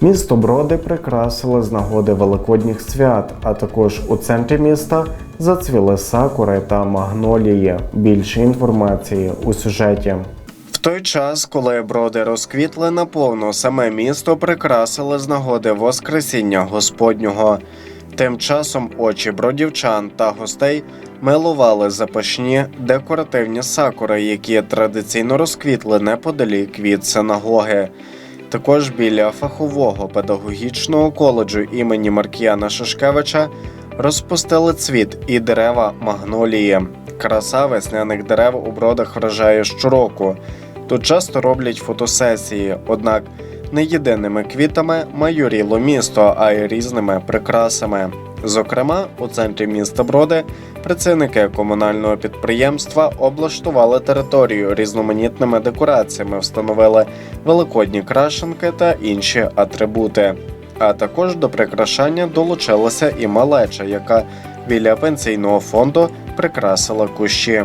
Місто Броди прикрасили з нагоди великодніх свят, а також у центрі міста зацвіли сакури та магнолії. Більше інформації у сюжеті. В той час, коли броди розквітли наповну, саме місто прикрасили з нагоди Воскресіння Господнього. Тим часом очі бродівчан та гостей милували запашні декоративні сакури, які традиційно розквітли неподалік від синагоги. Також біля фахового педагогічного коледжу імені Маркіяна Шишкевича розпустили цвіт і дерева магнолії. Краса весняних дерев у бродах вражає щороку. Тут часто роблять фотосесії, однак не єдиними квітами майоріло місто, а й різними прикрасами. Зокрема, у центрі міста Броди працівники комунального підприємства облаштували територію різноманітними декораціями, встановили великодні крашенки та інші атрибути. А також до прикрашання долучилася і малеча, яка біля пенсійного фонду прикрасила кущі.